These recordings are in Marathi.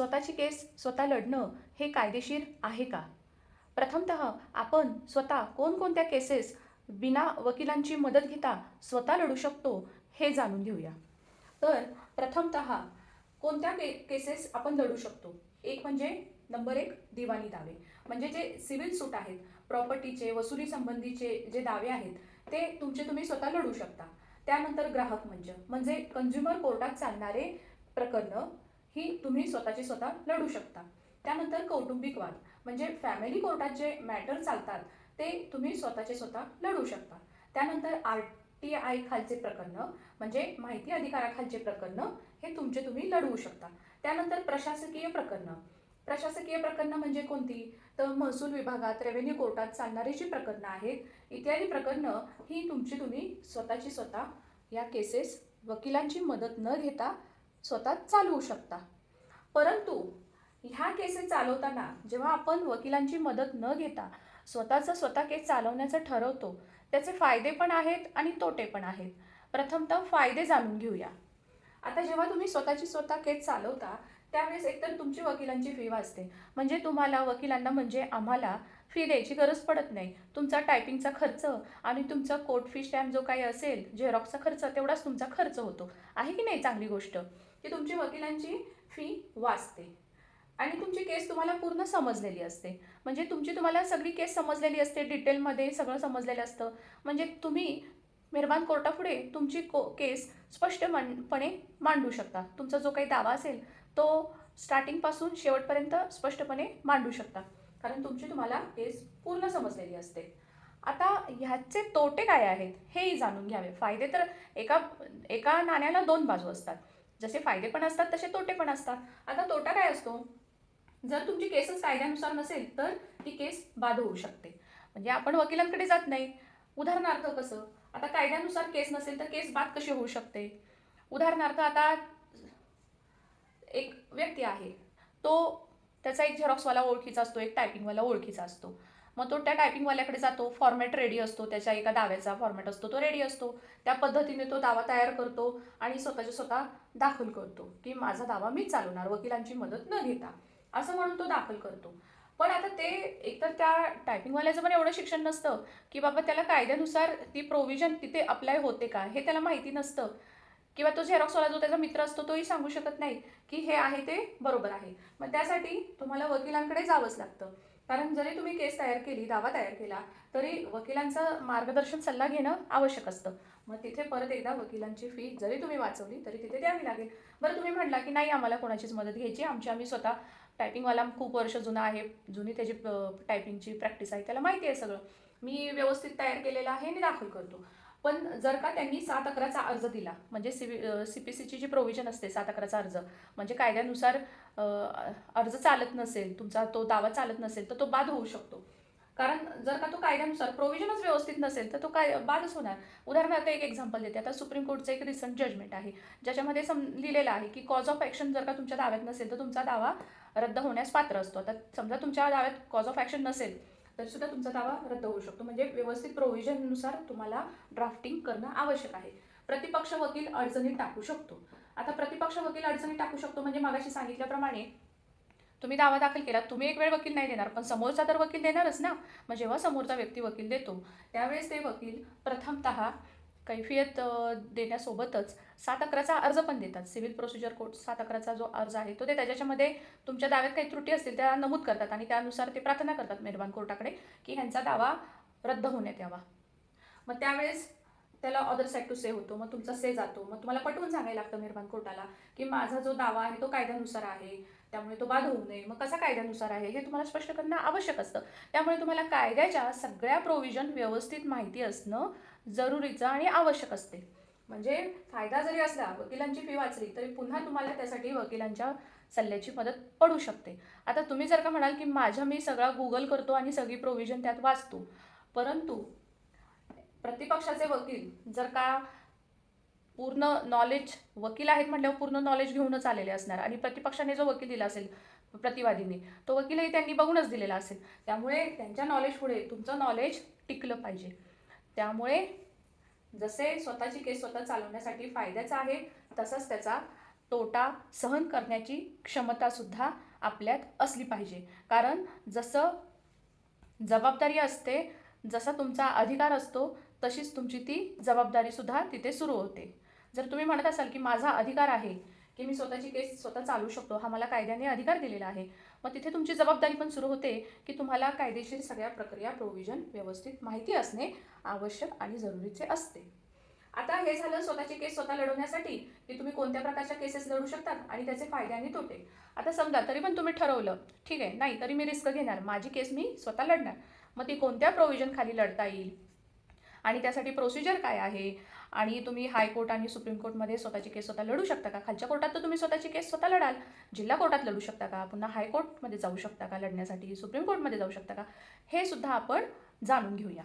स्वतःची केस स्वतः लढणं हे कायदेशीर आहे का? प्रथमतः आपण स्वतः कोणकोणत्या केसेस बिना वकिलांची मदत घेता स्वतः लढू शकतो हे जाणून घेऊया. तर प्रथमतः कोणत्या के केसेस आपण लढू शकतो? एक म्हणजे नंबर एक दिवाणी दावे. म्हणजे जे सिव्हिल सूट आहेत प्रॉपर्टीचे वसुली संबंधीचे जे दावे आहेत ते तुमचे तुम्ही स्वतः लढू शकता. त्यानंतर ग्राहक मंच. म्हणजे कंझ्युमर कोर्टात चालणारे प्रकरणं. ही तुम्ही स्वतःची स्वतः लढू शकता. त्यानंतर कौटुंबिक वाद म्हणजे फॅमिली कोर्टात जे मॅटर चालतात ते तुम्ही स्वतःचे स्वतः लढू शकता. त्यानंतर आर टी आय खालचे प्रकरणं म्हणजे माहिती अधिकाराखालचे प्रकरणं हे तुमचे तुम्ही लढवू शकता. त्यानंतर प्रशासकीय प्रकरणं. प्रशासकीय प्रकरणं म्हणजे कोणती? तर महसूल विभागात रेव्हेन्यू कोर्टात चालणारी जी प्रकरणं आहेत इत्यादी प्रकरणं ही तुमची तुम्ही स्वतःची स्वतः या केसेस वकिलांची मदत न घेता स्वतः चालवू शकता. परंतु ह्या केसेस चालवताना जेव्हा आपण वकिलांची मदत न घेता स्वतःचं स्वतः केस चालवण्याचं ठरवतो त्याचे फायदे पण आहेत आणि तोटे पण आहेत. प्रथमतः फायदे जाणून घेऊया. आता जेव्हा तुम्ही स्वतःची स्वतः केस चालवता त्यावेळेस एकतर तुमची वकिलांची फी वाचते. म्हणजे तुम्हाला वकिलांना म्हणजे आम्हाला फी द्यायची गरज पडत नाही. तुमचा टायपिंगचा खर्च आणि तुमचा कोर्ट फी स्टॅम्प जो काही असेल झेरॉक्सचा खर्च तेवढाच तुमचा खर्च होतो. आहे की नाही चांगली गोष्ट? की तुमची वकिलांची फी वाचते. आणि तुमची केस तुम्हाला पूर्ण समजलेली असते. म्हणजे तुमची तुम्हाला सगळी केस समजलेली असते डिटेलमध्ये सगळं समजलेलं असतं. म्हणजे तुम्ही मेहरबान कोर्टापुढे तुमची को केस स्पष्ट मांडपणे मांडू शकता. तुमचा जो काही दावा असेल तो स्टार्टिंगपासून शेवटपर्यंत स्पष्टपणे मांडू शकता. कारण तुमची तुम्हाला केस पूर्ण समजलेली असते. आता ह्याचे तोटे काय आहेत हेही जाणून घ्यावे. फायदे तर एका एका नाण्याला दोन बाजू असतात. जसे फायदे पण असतात तसे तोटे पण असतात. आता तोटा काय असतो? जर तुमची केसच कायद्यानुसार नसेल तर ती केस बाद होऊ शकते. म्हणजे आपण वकिलांकडे जात नाही. उदाहरणार्थ कसं? आता कायद्यानुसार केस नसेल तर केस बाद कशी होऊ शकते? उदाहरणार्थ आता एक व्यक्ती आहे. तो त्याचा एक झेरॉक्सवाला ओळखीचा असतो एक टायपिंगवाला ओळखीचा असतो. मग तो त्या टायपिंगवाल्याकडे जातो फॉर्मॅट रेडी असतो त्याच्या एका दाव्याचा फॉर्मॅट असतो तो रेडी असतो. त्या पद्धतीने तो दावा तयार करतो आणि स्वतःच्या स्वतः दाखल करतो की माझा दावा मी चालवणार वकिलांची मदत न घेता. असं म्हणून तो दाखल करतो. पण आता ते एकतर त्या टायपिंगवाल्याचं पण एवढं शिक्षण नसतं की बाबा त्याला कायद्यानुसार ती प्रोव्हिजन तिथे अप्लाय होते का हे त्याला माहिती नसतं. किंवा तो झेरॉक्सवाला जो त्याचा मित्र असतो तोही सांगू शकत नाही की हे आहे ते बरोबर आहे. मग त्यासाठी तुम्हाला वकिलांकडे जावंच लागतं. कारण जरी तुम्ही केस तयार केली दावा तयार केला तरी वकिलांचं मार्गदर्शन सल्ला घेणं आवश्यक असतं. मग तिथे परत एकदा वकिलांची फी जरी तुम्ही वाचवली तरी तिथे द्यावी लागेल. बरं तुम्ही म्हटला की नाही आम्हाला कोणाचीच मदत घ्यायची. आमची आम्ही स्वतः टायपिंगवाला खूप वर्ष जुना आहे. जुनी त्याची टायपिंगची प्रॅक्टिस आहे. त्याला माहिती आहे सगळं. मी व्यवस्थित तयार केलेलं आहे आणि दाखल करतो. पण जर का त्यांनी सात अकराचा अर्ज दिला म्हणजे सी सी पी सीची जी प्रोव्हिजन असते सात अकराचा अर्ज म्हणजे कायद्यानुसार अर्ज चालत नसेल तुमचा तो दावा चालत नसेल तर तो बाद होऊ शकतो. कारण जर का तो कायद्यानुसार प्रोव्हिजनच व्यवस्थित नसेल तर तो काय बादच होणार. उदाहरणार्थ एक एक्झाम्पल देते. आता सुप्रीम कोर्टचं एक रिसंट जजमेंट आहे. ज्याच्यामध्ये सम लिहिलेलं आहे की कॉज ऑफ ॲक्शन जर का तुमच्या दाव्यात नसेल तर तुमचा दावा रद्द होण्यास पात्र असतो. आता समजा तुमच्या दाव्यात कॉज ऑफ ॲक्शन नसेल तरीसुद्धा तुमचा दावा रद्द होऊ शकतो. म्हणजे व्यवस्थित प्रोव्हिजननुसार तुम्हाला ड्राफ्टिंग करणं आवश्यक आहे. प्रतिपक्ष वकील अडचणीत टाकू शकतो. आता प्रतिपक्ष वकील अडचणीत टाकू शकतो म्हणजे मागाशी सांगितल्याप्रमाणे तुम्ही दावा दाखल केला. तुम्ही एक वेळ वकील नाही देणार पण समोरचा तर वकील देणारच ना. मग जेव्हा समोरचा व्यक्ती वकील देतो त्यावेळेस ते वकील प्रथमतः कैफियत देण्यासोबतच सात अकराचा अर्ज पण देतात. सिव्हिल प्रोसिजर कोर्ट सात अकराचा जो अर्ज आहे तो ते त्याच्यामध्ये तुमच्या दाव्यात काही त्रुटी असतील त्या नमूद करतात आणि त्यानुसार ते प्रार्थना करतात मेहरबान कोर्टाकडे की ह्यांचा दावा रद्द होण्यात यावा मग त्यावेळेस त्याला अदर साईड टू से होतो. मग तुमचा से जातो. मग तुम्हाला पटवून सांगायला लागतं मेहरबान कोर्टाला की माझा जो दावा आहे तो कायद्यानुसार आहे. त्यामुळे तो बाद होऊ नये. मग कसा कायद्यानुसार आहे? हे तुम्हाला स्पष्ट करणं आवश्यक असतं. त्यामुळे तुम्हाला कायद्याच्या सगळ्या प्रोव्हिजन व्यवस्थित माहिती असणं जरुरीचं आणि आवश्यक असते. म्हणजे फायदा जरी असला वकिलांची फी वाचली तरी पुन्हा तुम्हाला त्यासाठी वकिलांच्या सल्ल्याची मदत पडू शकते. आता तुम्ही जर का म्हणाल की माझ्या मी सगळा गुगल करतो आणि सगळी प्रोव्हिजन त्यात वाचतो परंतु प्रतिपक्षाचे वकील जर का पूर्ण नॉलेज वकील आहेत म्हटल्यावर पूर्ण नॉलेज घेऊनच आलेले असणार. आणि प्रतिपक्षाने जो वकील दिला असेल प्रतिवादीने तो वकीलही त्यांनी बघूनच दिलेला असेल. त्यामुळे त्यांच्या नॉलेज पुढे तुमचं नॉलेज टिकलं पाहिजे. त्यामुळे जसे स्वतःची केस स्वतः चालवण्यासाठी फायद्याचा आहे तसंच त्याचा तोटा सहन करण्याची क्षमतासुद्धा आपल्यात असली पाहिजे. कारण जसं जबाबदारी असते जसा तुमचा अधिकार असतो तशीच तुमची ती जबाबदारीसुद्धा तिथे सुरू होते. जर तुम्ही म्हणत असाल की माझा अधिकार आहे की मी स्वतःची केस स्वतः चालू शकतो हा मला कायद्याने अधिकार दिलेला आहे मग तिथे तुमची जबाबदारी पण सुरू होते की तुम्हाला कायदेशीर सगळ्या प्रक्रिया प्रोव्हिजन व्यवस्थित माहिती असणे आवश्यक आणि जरुरीचे असते. आता हे झालं स्वतःची केस स्वतः लढवण्यासाठी की तुम्ही कोणत्या प्रकारच्या केसेस लढू शकतात आणि त्याचे फायदे आणि तोटे. आता समजा तरी पण तुम्ही ठरवलं ठीक आहे नाही तरी मी रिस्क घेणार माझी केस मी स्वतः लढणार. मग ती कोणत्या प्रोव्हिजन खाली लढता येईल? आणि त्यासाठी प्रोसिजर काय आहे? आणि तुम्ही हायकोर्ट आणि सुप्रीम कोर्टमध्ये स्वतःची केस स्वतः लढू शकता का? खालच्या कोर्टात तर तुम्ही स्वतःची केस स्वतः लढाल. जिल्हा कोर्टात लढू शकता का? पुन्हा हायकोर्टमध्ये जाऊ शकता का? लढण्यासाठी सुप्रीम कोर्टमध्ये जाऊ शकता का? हे सुद्धा आपण जाणून घेऊया.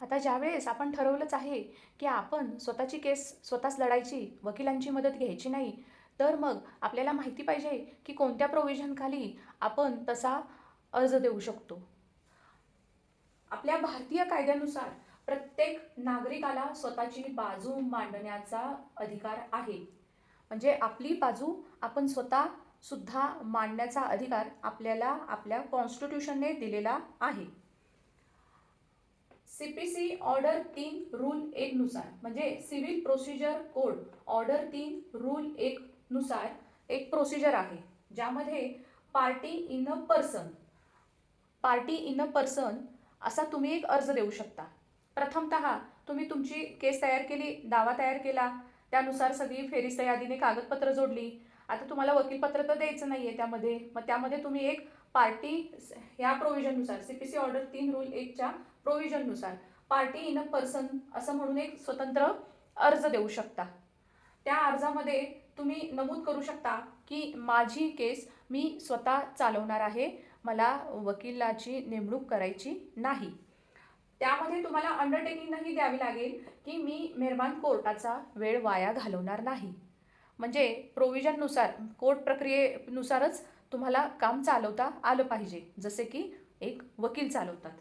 आता ज्यावेळेस आपण ठरवलंच आहे की आपण स्वतःची केस स्वतःच लढायची वकिलांची मदत घ्यायची नाही तर मग आपल्याला माहिती पाहिजे की कोणत्या प्रोव्हिजनखाली आपण तसा अर्ज देऊ शकतो. आपल्या भारतीय कायद्यानुसार प्रत्येक नागरिकाला स्वतःची बाजू मांडण्याचा अधिकार आहे. म्हणजे आपली बाजू आपण स्वतः सुद्धा मांडण्याचा अधिकार आपल्याला आपल्या कॉन्स्टिट्यूशनने दिलेला आहे. सी पी सी ऑर्डर तीन रूल एक नुसार म्हणजे सिव्हिल प्रोसिजर कोड ऑर्डर तीन रूल एक नुसार एक प्रोसिजर आहे. ज्यामध्ये party in a person party in a person असा तुम्ही एक अर्ज देऊ शकता. प्रथमत तुम्ही तुमची केस तयार केली दावा तयार केला त्यानुसार सगळी फेरिस्त यादीने कागदपत्र जोडली. आता तुम्हाला वकीलपत्र तर द्यायचं नाही आहे त्यामध्ये. मग त्यामध्ये तुम्ही एक पार्टी ह्या प्रोव्हिजननुसार सी पी सी ऑर्डर तीन रूल एकच्या प्रोव्हिजननुसार पार्टी इन अ पर्सन असं म्हणून एक स्वतंत्र अर्ज देऊ शकता. त्या अर्जामध्ये तुम्ही नमूद करू शकता की माझी केस मी स्वतः चालवणार आहे. मला वकिलाची नेमणूक करायची नाही. त्यामध्ये तुम्हाला अंडरटेकिंगही द्यावी लागेल की मी मेहरबान कोर्टाचा वेळ वाया घालवणार नाही. म्हणजे प्रोव्हिजननुसार कोर्ट प्रक्रियेनुसारच तुम्हाला काम चालवता आलं पाहिजे जसे की एक वकील चालवतात.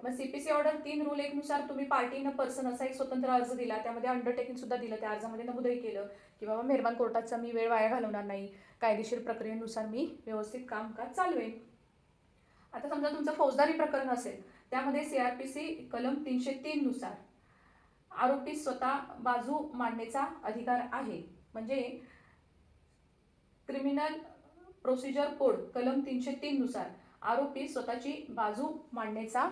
मग सी पी सी ऑर्डर तीन रूल एकनुसार तुम्ही पार्टीनं पर्सन असा एक स्वतंत्र अर्ज दिला त्यामध्ये अंडरटेकिंग सुद्धा दिलं त्या अर्जामध्ये नमूदही केलं की बाबा मेहरबान कोर्टाचा मी वेळ वाया घालवणार नाही. कायदेशीर प्रक्रियेनुसार मी व्यवस्थित कामकाज चालवेन. आता समजा तुमचं फौजदारी प्रकरण असेल त्यामध्ये सी आर पी सी कलम तीनशे तीननुसार आरोपी स्वतः बाजू मांडण्याचा अधिकार आहे. म्हणजे क्रिमिनल प्रोसिजर कोड कलम तीनशे तीननुसार आरोपी स्वतःची बाजू मांडण्याचा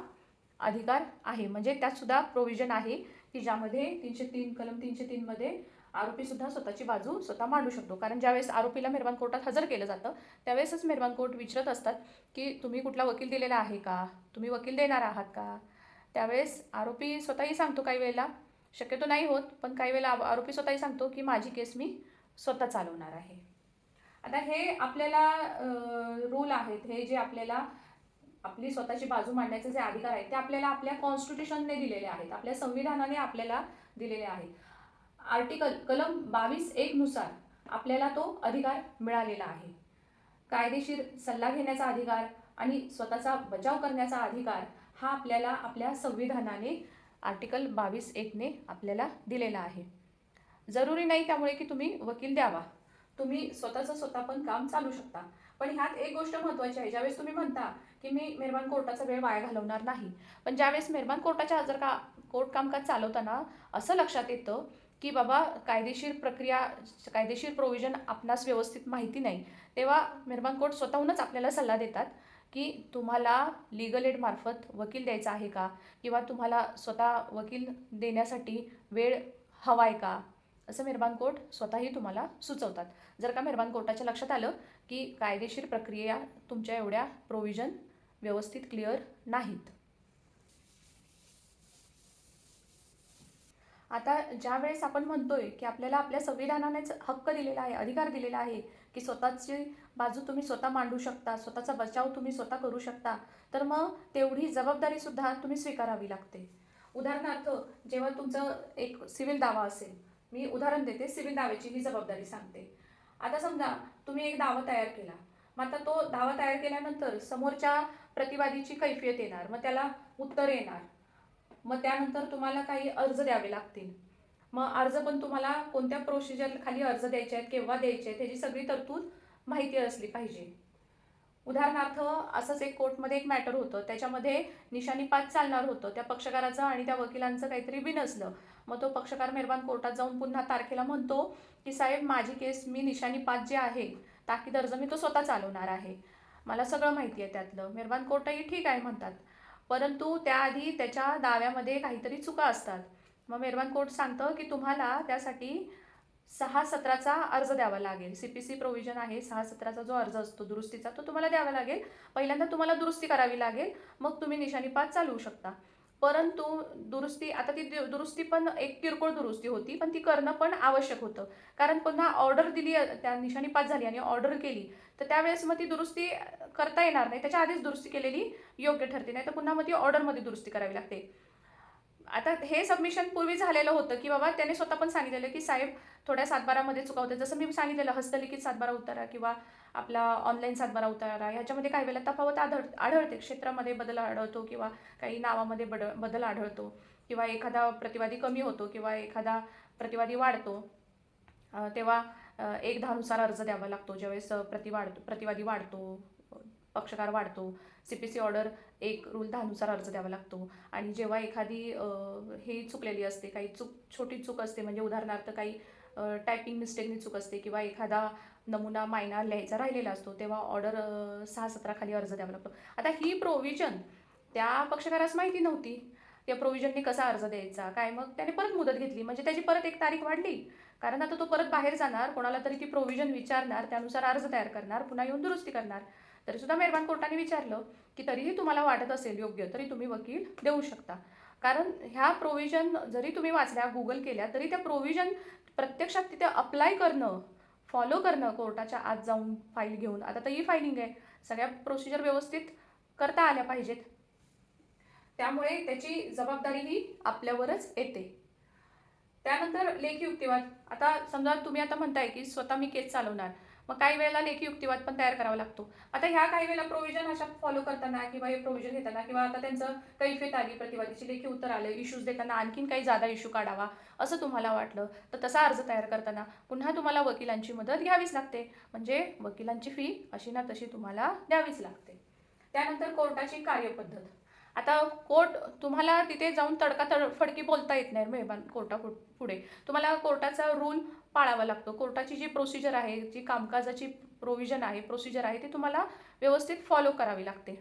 अधिकार आहे. म्हणजे त्यात सुद्धा प्रोव्हिजन आहे की ज्यामध्ये तीनशे तीन कलम तीनशे तीनमध्ये आरोपी सुद्धा स्वतःची बाजू स्वतः मांडू शकतो. कारण ज्यावेळेस आरोपीला मेहरबान कोर्टात हजर केलं जातं त्यावेळेसच मेहरबान कोर्ट विचारत असतात की तुम्ही कुठला वकील दिलेला आहे का? तुम्ही वकील देणार आहात का? त्यावेळेस आरोपी स्वतःही सांगतो काही वेळेला शक्यतो नाही होत पण काही वेळेला आरोपी स्वतःही सांगतो की माझी केस मी स्वतः चालवणार आहे. आता हे आपल्याला रूल आहेत. हे जे आपल्याला आपली स्वतःची बाजू मांडण्याचे जे अधिकार आहेत ते आपल्याला आपल्या कॉन्स्टिट्यूशनने दिलेले आहेत. आपल्या संविधानाने आपल्याला दिलेले आहेत. आर्टिकल कलम बावीस एकनुसार आपल्याला तो अधिकार मिळालेला आहे. कायदेशीर सल्ला घेण्याचा अधिकार आणि स्वतःचा बचाव करण्याचा अधिकार हा आपल्याला आपल्या संविधानाने आर्टिकल बावीस एकने आपल्याला दिलेला आहे. जरुरी नाही त्यामुळे की तुम्ही वकील द्यावा. तुम्ही स्वतःचं स्वतः पण काम चालू शकता. पण ह्यात एक गोष्ट महत्त्वाची आहे. ज्यावेळेस तुम्ही म्हणता की मी मेहरबान कोर्टाचा वेळ वाया घालवणार नाही पण ज्यावेळेस मेहरबान कोर्टाच्या जर का कोर्ट कामकाज चालवताना असं लक्षात येतं की बाबा कायदेशीर प्रक्रिया कायदेशीर प्रोव्हिजन आपणास व्यवस्थित माहिती नाही तेव्हा मेहरबान कोर्ट स्वतःहूनच आपल्याला सल्ला देतात की तुम्हाला लिगल एडमार्फत वकील द्यायचा आहे का? किंवा तुम्हाला स्वतः वकील देण्यासाठी वेळ हवा आहे का? असं मेहरबान कोर्ट स्वतःही तुम्हाला सुचवतात. जर का मेहरबान कोर्टाच्या लक्षात आलं की कायदेशीर प्रक्रिया तुमच्या एवढ्या प्रोव्हिजन व्यवस्थित क्लिअर नाहीत. आता ज्या वेळेस आपण म्हणतोय की आपल्याला आपल्या संविधानानेच हक्क दिलेला आहे अधिकार दिलेला आहे की स्वतःची बाजू तुम्ही स्वतः मांडू शकता स्वतःचा बचाव तुम्ही स्वतः करू शकता तर मग तेवढी जबाबदारीसुद्धा तुम्ही स्वीकारावी लागते. उदाहरणार्थ जेव्हा तुमचं एक सिव्हिल दावा असेल मी उदाहरण देते सिव्हिल दाव्याची ही जबाबदारी सांगते. आता समजा तुम्ही एक दावा तयार केला मग आता तो दावा तयार केल्यानंतर समोरच्या प्रतिवादीची कैफियत येणार मग त्याला उत्तर येणार. मग त्यानंतर तुम्हाला काही अर्ज द्यावे लागतील. मग अर्ज पण तुम्हाला कोणत्या प्रोसिजर खाली अर्ज द्यायचे आहेत केव्हा द्यायचे आहेत त्याची सगळी तरतूद माहिती असली पाहिजे. उदाहरणार्थ असंच एक कोर्टमध्ये एक मॅटर होतं. त्याच्यामध्ये निशाणी पाच चालणार होतं. त्या पक्षकाराचं आणि त्या वकिलांचं काहीतरी बिनसलं मग तो पक्षकार मेहरबान कोर्टात जाऊन पुन्हा तारखेला म्हणतो की साहेब माझी केस मी निशाणी पाच जे आहे ताकीद अर्ज मी तो स्वतः चालवणार आहे. मला सगळं माहिती आहे त्यातलं. मेहरबान कोर्टही ठीक आहे म्हणतात. परंतु त्याआधी त्याच्या दाव्यामध्ये काहीतरी चुका असतात. मग मेहरबान कोर्ट सांगतं की तुम्हाला त्यासाठी सहा सत्राचा अर्ज द्यावा लागेल. सी पी सी प्रोव्हिजन आहे सहा सत्राचा जो अर्ज असतो दुरुस्तीचा तो तुम्हाला द्यावा लागेल. पहिल्यांदा तुम्हाला दुरुस्ती करावी लागेल. मग तुम्ही निशाणीपात चालवू शकता. परंतु दुरुस्ती आता ती दु- दुरुस्ती पण एक किरकोळ दुरुस्ती होती पण ती करणं पण आवश्यक होतं. कारण पुन्हा ऑर्डर दिली त्या निशाणी पास झाली आणि ऑर्डर केली तर त्यावेळेस मग ती दुरुस्ती करता येणार नाही. त्याच्या आधीच दुरुस्ती केलेली योग्य ठरते नाही तर पुन्हा मग ती ऑर्डरमध्ये दुरुस्ती करावी लागते. आता हे सबमिशन पूर्वी झालेलं होतं की बाबा त्याने स्वतः पण सांगितलेलं की साहेब थोड्या सातबारामध्ये चुका होत्या जसं मी सांगितलेलं हस्तलिखित सातबारा उतारा किंवा आपला ऑनलाईन सातबारा उतारा ह्याच्यामध्ये काही वेळेला तफावत आढळ आढळते. क्षेत्रामध्ये बदल आढळतो किंवा काही नावामध्ये बड बदल आढळतो किंवा एखादा प्रतिवादी कमी होतो किंवा एखादा प्रतिवादी वाढतो. तेव्हा एक दहानुसार अर्ज द्यावा लागतो. ज्यावेळेस प्रति वाढतो प्रतिवादी वाढतो पक्षकार वाढतो सी पी सी ऑर्डर एक रूल दहानुसार अर्ज द्यावा लागतो. आणि जेव्हा एखादी हे चुकलेली असते काही चूक छोटी चूक असते म्हणजे उदाहरणार्थ काही टायपिंग मिस्टेकनी चूक असते किंवा एखादा नमुना मायना लिहायचा राहिलेला असतो तेव्हा ऑर्डर सहा सतराखाली अर्ज द्यावा लागतो. आता ही प्रोव्हिजन त्या पक्षकारास माहिती नव्हती. त्या प्रोव्हिजनने कसा अर्ज द्यायचा काय मग त्याने परत मुदत घेतली. म्हणजे त्याची परत एक तारीख वाढली. कारण आता तो परत बाहेर जाणार कोणाला तरी ती प्रोव्हिजन विचारणार त्यानुसार अर्ज तयार करणार पुन्हा येऊन दुरुस्ती करणार. तरीसुद्धा मेहरबान कोर्टाने विचारलं की तरीही तुम्हाला वाटत असेल योग्य तरी तुम्ही वकील देऊ शकता. कारण ह्या प्रोव्हिजन जरी तुम्ही वाचल्या गुगल केल्या तरी त्या प्रोव्हिजन प्रत्यक्षात तिथे अप्लाय करणं फॉलो करणं कोर्टाच्या आत जाऊन फाईल घेऊन. आता तर ई फायलिंग आहे. सगळ्या प्रोसिजर व्यवस्थित करता आल्या पाहिजेत. त्यामुळे त्याची जबाबदारी ही आपल्यावरच येते. त्यानंतर लेखी युक्तिवाद. आता समजा तुम्ही आता म्हणताय की स्वतः मी केस चालवणार. मग काही वेळेला लेखी युक्तिवाद पण तयार करावा लागतो. आता ह्या काही वेळेला प्रोव्हिजन अशा फॉलो करताना किंवा हे प्रोव्हिजन घेताना किंवा आता त्यांचं कैफेत आली प्रतिवादीची लेखी उत्तर आलं इश्यूज देताना आणखीन काही जादा इश्यू काढावा असं तुम्हाला वाटलं तर तसा अर्ज तयार करताना पुन्हा तुम्हाला वकिलांची मदत घ्यावीच लागते. म्हणजे वकिलांची फी अशी ना तशी तुम्हाला द्यावीच लागते. त्यानंतर कोर्टाची कार्यपद्धत. आता कोर्ट तुम्हाला तिथे जाऊन तडका तडफडकी बोलता येत नाही मेहरबान कोर्टा पुढे तुम्हाला कोर्टाचा रूल पाळावा लागतो. कोर्टाची जी प्रोसिजर आहे जी कामकाजाची प्रोव्हिजन आहे प्रोसिजर आहे ती तुम्हाला व्यवस्थित फॉलो करावी लागते.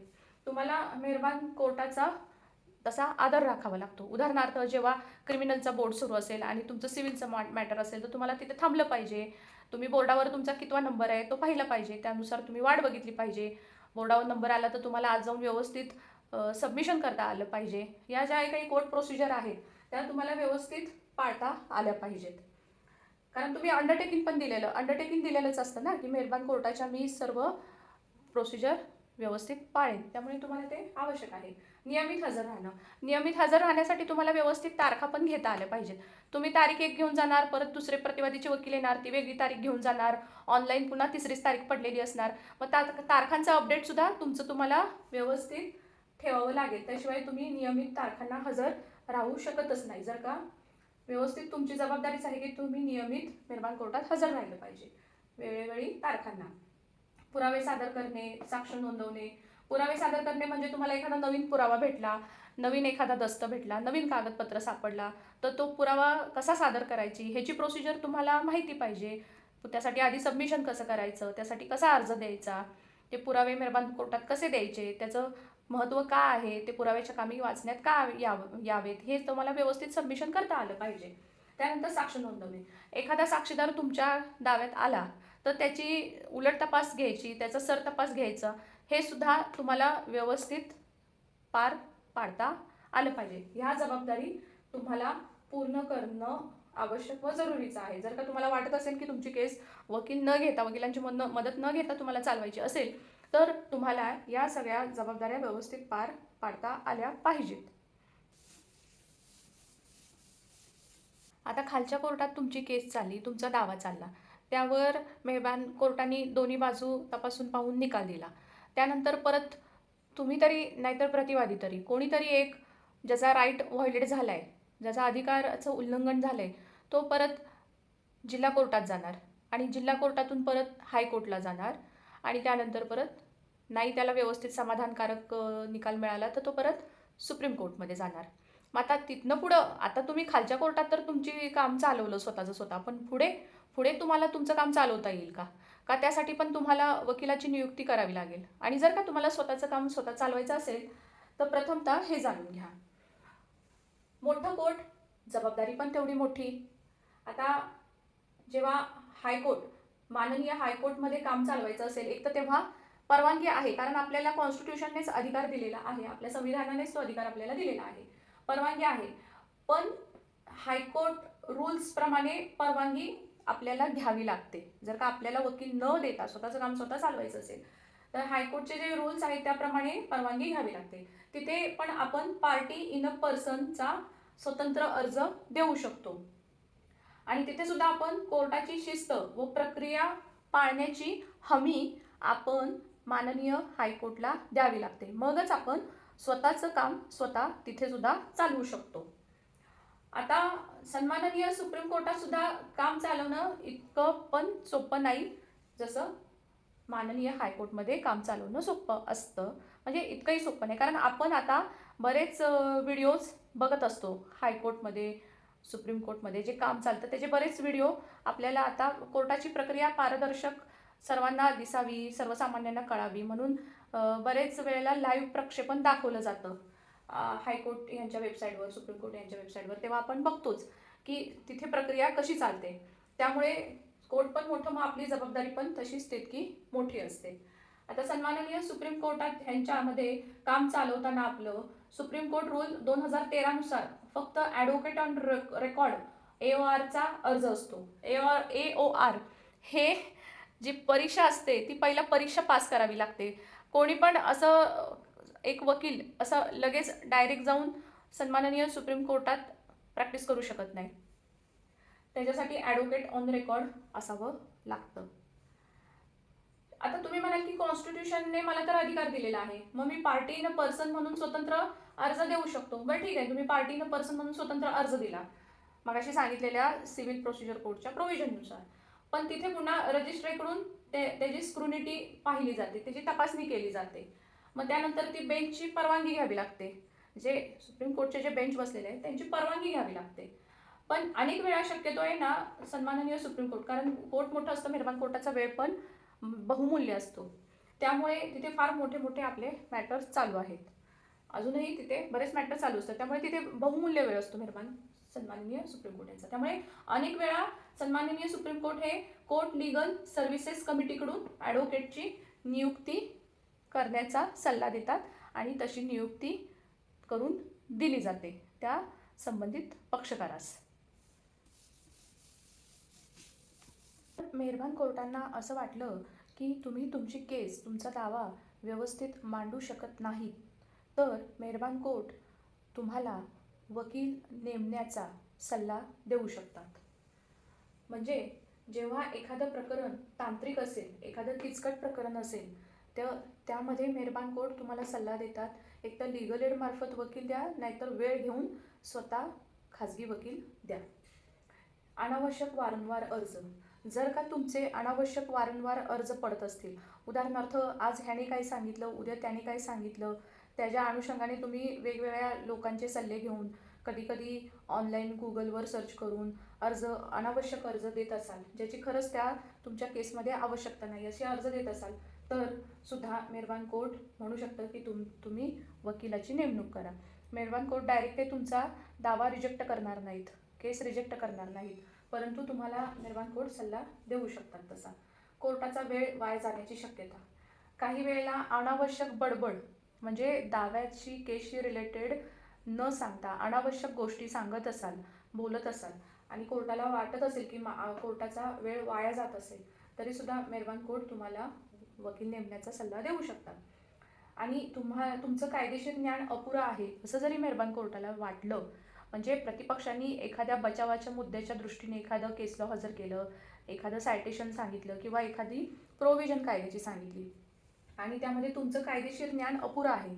तुम्हाला मेहरबान कोर्टाचा तसा आदर राखावा लागतो. उदाहरणार्थ जेव्हा क्रिमिनलचा बोर्ड सुरू असेल आणि तुमचं सिव्हिलचं मॅटर असेल तर तुम्हाला तिथे थांबलं पाहिजे. तुम्ही बोर्डावर तुमचा कितवा नंबर आहे तो पाहिला पाहिजे. त्यानुसार तुम्ही वाट बघितली पाहिजे. बोर्डावर नंबर आला तर तुम्हाला आज जाऊन व्यवस्थित सबमिशन करता आलं पाहिजे. या ज्या काही कोर्ट प्रोसिजर आहेत त्या तुम्हाला व्यवस्थित पाळता आल्या पाहिजेत. कारण तुम्ही अंडरटेकिंग पण दिलेलं अंडरटेकिंग दिलेलंच असतं ना की मेहरबान कोर्टाच्या मी सर्व प्रोसिजर व्यवस्थित पाळेन. त्यामुळे तुम्हाला ते आवश्यक आहे. नियमित हजर राहणं. नियमित हजर राहण्यासाठी तुम्हाला व्यवस्थित तारखा पण घेता आल्या पाहिजेत. तुम्ही तारीख एक घेऊन जाणार परत दुसरे प्रतिवादीचे वकील येणार ती वेगळी तारीख घेऊन जाणार ऑनलाईन पुन्हा तिसरीच तारीख पडलेली असणार. मग त्या तारखांचं अपडेटसुद्धा तुमचं तुम्हाला व्यवस्थित ठेवावं लागेल. त्याशिवाय तुम्ही नियमित तारखांना हजर राहू शकतच नाही. जर का व्यवस्थित तुमची जबाबदारीच आहे की तुम्ही नियमित मेहरबान कोर्टात हजर राहिलं पाहिजे. वेळोवेळी तारखांना पुरावे सादर करणे साक्ष नोंदवणे. पुरावे सादर करणे म्हणजे तुम्हाला एखादा नवीन पुरावा भेटला नवीन एखादा दस्त भेटला नवीन कागदपत्र सापडला तर तो पुरावा कसा सादर करायची ह्याची प्रोसिजर तुम्हाला माहिती पाहिजे. त्यासाठी आधी सबमिशन कसं करायचं त्यासाठी कसा अर्ज द्यायचा ते पुरावे मेहरबान कोर्टात कसे द्यायचे त्याचं महत्त्व का आहे? ते पुराव्याच्या कामी वाचण्यात का यावं यावेत? हे तुम्हाला व्यवस्थित सबमिशन करता आलं पाहिजे. त्यानंतर साक्ष नोंदवणे. एखादा साक्षीदार तुमच्या दाव्यात आला तर त्याची उलट तपास घ्यायची त्याचा सर तपास घ्यायचा हे सुद्धा तुम्हाला व्यवस्थित पार पाडता आलं पाहिजे. ह्या जबाबदारी तुम्हाला पूर्ण करणं आवश्यक व जरुरीचं आहे. जर का तुम्हाला वाटत असेल की तुमची केस वकील न घेता वकिलांची मदत न घेता तुम्हाला चालवायची असेल तर तुम्हाला या सगळ्या जबाबदाऱ्या व्यवस्थित पार पाडता आल्या पाहिजेत. आता खालच्या कोर्टात तुमची केस चालली तुमचा दावा चालला. त्यावर मेहबान कोर्टाने दोन्ही बाजू तपासून पाहून निकाल दिला. त्यानंतर परत तुम्ही तरी नाहीतर प्रतिवादी तरी कोणीतरी एक ज्याचा राईट व्हायलेट झाला आहे ज्याचा अधिकाराचं उल्लंघन झालं आहे तो परत जिल्हा कोर्टात जाणार आणि जिल्हा कोर्टातून परत हायकोर्टला जाणार. आणि त्यानंतर परत नाही त्याला व्यवस्थित समाधानकारक निकाल मिळाला तर तो परत सुप्रीम कोर्टमध्ये जाणार. मग आता तिथनं पुढं आता तुम्ही खालच्या कोर्टात तर तुमची काम चालवलं स्वतःचं स्वतः पण पुढे पुढे तुम्हाला तुमचं काम चालवता येईल का? का त्यासाठी पण तुम्हाला वकिलाची नियुक्ती करावी लागेल? आणि जर का तुम्हाला स्वतःचं काम स्वतः चालवायचं असेल तर प्रथमतः हे जाणून घ्या. मोठं कोर्ट जबाबदारी पण तेवढी मोठी. आता जेव्हा हायकोर्ट माननीय हायकोर्टमध्ये काम चालवायचं असेल एक तर तेव्हा परवानगी आहे कारण आपल्याला कॉन्स्टिट्यूशननेच अधिकार दिलेला आहे आपल्या संविधानानेच तो अधिकार आपल्याला दिलेला आहे परवानगी आहे. पण हायकोर्ट रूल्सप्रमाणे परवानगी आपल्याला घ्यावी लागते. जर का आपल्याला वकील न देता स्वतःचं काम स्वतः चालवायचं असेल तर हायकोर्टचे जे रूल्स आहेत त्याप्रमाणे परवानगी घ्यावी लागते. तिथे पण आपण पार्टी इन अ पर्सनचा स्वतंत्र अर्ज देऊ शकतो. आणि तिथे सुद्धा आपण कोर्टाची शिस्त व प्रक्रिया पाळण्याची हमी आपण माननीय हायकोर्टला द्यावी लागते. मगच आपण स्वतःचं काम स्वतः तिथे सुद्धा चालवू शकतो. आता सन्माननीय सुप्रीम कोर्टात सुद्धा काम चालवणं इतकं पण सोपं नाही जसं माननीय हायकोर्टमध्ये काम चालवणं सोपं असतं. म्हणजे इतकंही सोपं नाही. कारण आपण आता बरेच व्हिडिओज बघत असतो हायकोर्टमध्ये. सुप्रीम कोर्टमध्ये जे काम चालतं त्याचे बरेच व्हिडिओ आपल्याला आता कोर्टाची प्रक्रिया पारदर्शक सर्वांना दिसावी सर्वसामान्यांना कळावी म्हणून बरेच वेळेला लाईव्ह प्रक्षेपण दाखवलं जातं. हायकोर्ट यांच्या वेबसाईटवर सुप्रीम कोर्ट यांच्या वेबसाईटवर तेव्हा आपण बघतोच की तिथे प्रक्रिया कशी चालते. त्यामुळे कोर्ट पण मोठं मग आपली जबाबदारी पण तशीच तितकी मोठी असते. आता सन्माननीय सुप्रीम कोर्टात ह्यांच्यामध्ये काम चालवताना आपलं सुप्रीम कोर्ट रूल दोन हजार तेरानुसार फक्त advocate on record A O आरचा अर्ज असतो. A R A O R हे जी परीक्षा असते ती पहिला परीक्षा पास करावी लागते. कोणी पण असं एक वकील असं लगेच डायरेक्ट जाऊन सन्माननीय सुप्रीम कोर्टात प्रॅक्टिस करू शकत नाही. त्याच्यासाठी ॲडव्होकेट ऑन रेकॉर्ड असावं लागतं. आता तुम्ही म्हणाल की कॉन्स्टिट्यूशनने मला तर अधिकार दिलेला आहे. मग मी पार्टी इन पर्सन म्हणून स्वतंत्र अर्ज देऊ शकतो. बरं ठीक आहे तुम्ही पार्टी इन पर्सन म्हणून स्वतंत्र अर्ज दिला. मगाशी सांगितलेल्या सिव्हिल प्रोसिजर कोडच्या प्रोव्हिजननुसार पण तिथे पुन्हा रजिस्ट्रीकडून ते त्याची स्क्रुनिटी पाहिली जाते. त्याची तपासणी केली जाते. मग त्यानंतर ती बेंचची परवानगी घ्यावी लागते. जे सुप्रीम कोर्टचे जे बेंच बसलेले आहेत त्यांची परवानगी घ्यावी लागते. पण अनेक वेळा शक्यतो आहे ना सन्माननीय सुप्रीम कोर्ट. कारण कोर्ट मोठं असतं मेहरबान कोर्टाचा वेळ पण. बहुमूल्य असतो. त्यामुळे तिथे फार मोठे मोठे आपले मॅटर्स चालू आहेत. अजूनही तिथे बरेच मॅटर चालू असतात. त्यामुळे तिथे बहुमूल्य वेळ असतो मेहरबान. सन्माननीय सुप्रीम कोर्ट यांचा. त्यामुळे अनेक वेळा सन्माननीय सुप्रीम कोर्ट हे कोर्ट लिगल सर्व्हिसेस कमिटीकडून ॲडव्होकेटची नियुक्ती करण्याचा सल्ला देतात आणि तशी नियुक्ती करून दिली जाते. त्या संबंधित पक्षकारास. मेहरबान कोर्टांना असं वाटलं की तुम्ही तुमची केस तुमचा दावा व्यवस्थित मांडू शकत नाही तर मेहरबान कोर्ट तुम्हाला वकील नेमण्याचा सल्ला देऊ शकतात. म्हणजे जेव्हा एखादं प्रकरण तांत्रिक असेल एखादं किचकट प्रकरण असेल तर त्यामध्ये मेहरबान कोर्ट तुम्हाला सल्ला देतात एकतर लिगल एडमार्फत वकील द्या नाहीतर वेळ घेऊन स्वतः खाजगी वकील द्या. अनावश्यक वारंवार अर्ज. जर का तुमचे अनावश्यक वारंवार अर्ज पडत असतील. उदाहरणार्थ आज ह्याने काय सांगितलं उद्या त्याने काय सांगितलं. त्याच्या अनुषंगाने तुम्ही वेगवेगळ्या लोकांचे सल्ले घेऊन कधीकधी ऑनलाईन गुगलवर सर्च करून अर्ज अनावश्यक अर्ज देत असाल ज्याची खरंच त्या तुमच्या केसमध्ये आवश्यकता नाही असे अर्ज देत असाल तर सुद्धा मेहरबान कोर्ट म्हणू शकतं की तुम तुम्ही वकिलाची नेमणूक करा. मेहरबान कोर्ट डायरेक्ट ते तुमचा दावा रिजेक्ट करणार नाहीत केस रिजेक्ट करणार नाहीत. परंतु तुम्हाला निर्माण कोर्ट सल्ला देऊ शकतात तसा. कोर्टाचा वेळ वाया जाण्याची शक्यता. काही वेळेला अनावश्यक बडबड म्हणजे दाव्याची केसशी रिलेटेड न सांगता अनावश्यक गोष्टी सांगत असाल बोलत असाल आणि कोर्टाला वाटत असेल की मा कोर्टाचा वेळ वाया जात असेल तरीसुद्धा मेहरबान कोर्ट तुम्हाला वकील नेमण्याचा सल्ला देऊ शकतात. आणि तुम्हा तुमचं कायदेशीर ज्ञान अपुरं आहे असं जरी मेहरबान कोर्टाला वाटलं म्हणजे प्रतिपक्षांनी एखाद्या बचावाच्या मुद्द्याच्या दृष्टीने एखादं केस लॉ हजर केलं एखादं सायटेशन सांगितलं किंवा एखादी प्रोव्हिजन कायद्याची सांगितली. आणि त्यामध्ये तुमचं कायदेशीर ज्ञान अपुरं आहे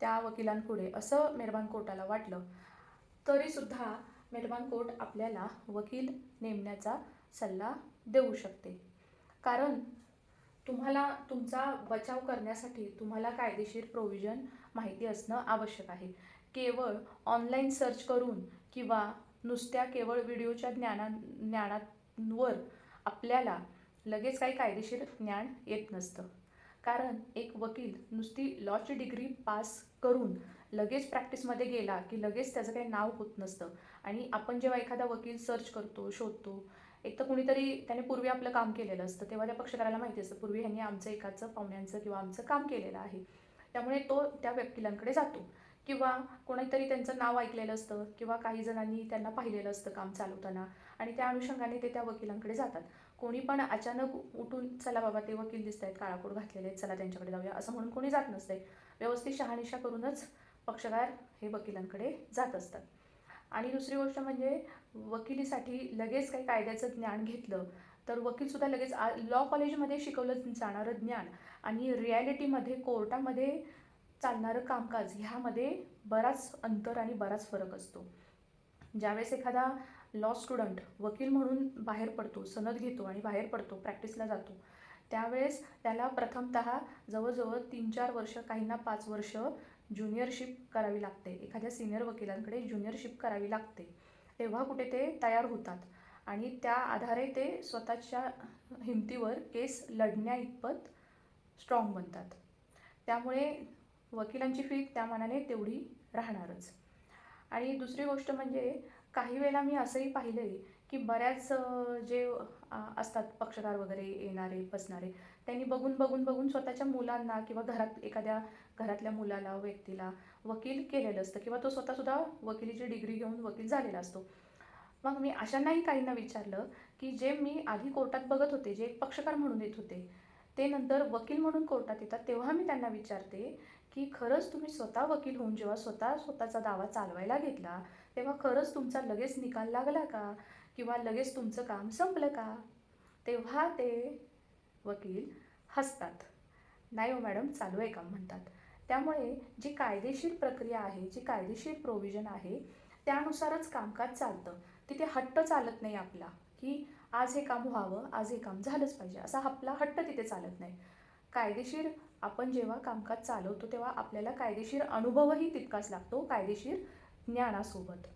त्या वकिलांपुढे असं मेहरबान कोर्टाला वाटलं. तरीसुद्धा मेहरबान कोर्ट आपल्याला वकील नेमण्याचा सल्ला देऊ शकते. कारण तुम्हाला तुमचा बचाव करण्यासाठी तुम्हाला कायदेशीर प्रोव्हिजन माहिती असणं आवश्यक आहे. केवळ ऑनलाईन सर्च करून किंवा नुसत्या केवळ व्हिडिओच्या ज्ञाना ज्ञानावर आपल्याला लगेच काही कायदेशीर ज्ञान येत नसतं. कारण एक वकील नुसती लॉची डिग्री पास करून लगेच प्रॅक्टिसमध्ये गेला की लगेच त्याचं काही नाव होत नसतं. आणि आपण जेव्हा एखादा वकील सर्च करतो शोधतो एक तर कुणीतरी त्याने पूर्वी आपलं काम केलेलं असतं. तेव्हा त्या पक्षकाराला माहिती असतं पूर्वी ह्यांनी आमचं एकाचं पाहुण्यांचं किंवा आमचं काम केलेलं आहे. त्यामुळे तो त्या वकिलांकडे जातो. किंवा कोणीतरी त्यांचं नाव ऐकलेलं असतं किंवा काही जणांनी त्यांना पाहिलेलं असतं काम चालवताना आणि त्या अनुषंगाने ते त्या वकिलांकडे जातात. कोणी पण अचानक उठून चला बाबा ते वकील दिसत आहेत काळापूर घातलेले आहेत चला त्यांच्याकडे जाऊया असं म्हणून कोणी जात नसते. व्यवस्थित शहानिशा करूनच पक्षकार हे वकिलांकडे जात असतात. आणि दुसरी गोष्ट म्हणजे वकिलीसाठी लगेच काही कायद्याचं ज्ञान घेतलं तर वकीलसुद्धा लगेच आ लॉ कॉलेजमध्ये शिकवलं जाणारं ज्ञान आणि रिॲलिटीमध्ये कोर्टामध्ये चालणारं कामकाज ह्यामध्ये बराच अंतर आणि बराच फरक असतो. ज्यावेळेस एखादा लॉ स्टुडंट वकील म्हणून बाहेर पडतो सनद घेतो आणि बाहेर पडतो प्रॅक्टिसला जातो त्यावेळेस त्याला प्रथमतः जवळजवळ तीन चार वर्ष काहींना पाच वर्ष ज्युनियरशिप करावी लागते. एखाद्या सिनियर वकिलांकडे ज्युनियरशिप करावी लागते. तेव्हा कुठे ते तयार होतात आणि त्या आधारे ते स्वतःच्या हिमतीवर केस लढण्याइतपत स्ट्रॉंग बनतात. त्यामुळे वकिलांची फी त्या मानाने तेवढी राहणारच. आणि दुसरी गोष्ट म्हणजे काही वेळेला मी असंही पाहिलं आहे की बऱ्याच जे असतात पक्षकार वगैरे येणारे बसणारे त्यांनी बघून बघून बघून स्वतःच्या मुलांना किंवा घरात एखाद्या घरातल्या मुलाला व्यक्तीला वकील केलेलं असतं किंवा तो स्वतःसुद्धा वकिलीची डिग्री घेऊन वकील झालेला असतो. मग मी अशांनाही काहींना विचारलं की जे मी आधी कोर्टात बघत होते जे एक पक्षकार म्हणून येत होते ते नंतर वकील म्हणून कोर्टात येतात तेव्हा मी त्यांना विचारते की खरंच तुम्ही स्वतः वकील होऊन जेव्हा स्वतः स्वतःचा दावा चालवायला घेतला तेव्हा खरंच तुमचा लगेच निकाल लागला का? किंवा लगेच तुमचं काम संपलं का? तेव्हा ते वकील हसतात. नाही हो मॅडम चालू आहे काम म्हणतात. त्यामुळे जी कायदेशीर प्रक्रिया आहे जी कायदेशीर प्रोव्हिजन आहे त्यानुसारच कामकाज चालतं. तिथे हट्ट चालत नाही आपला की आज हे काम व्हावं आज हे काम झालंच पाहिजे. असा आपला हट्ट तिथे चालत नाही. कायदेशीर आपण जेव्हा कामकाज चालवतो तेव्हा आपल्याला कायदेशीर अनुभवही तितकाच लागतो कायदेशीर ज्ञानासोबत.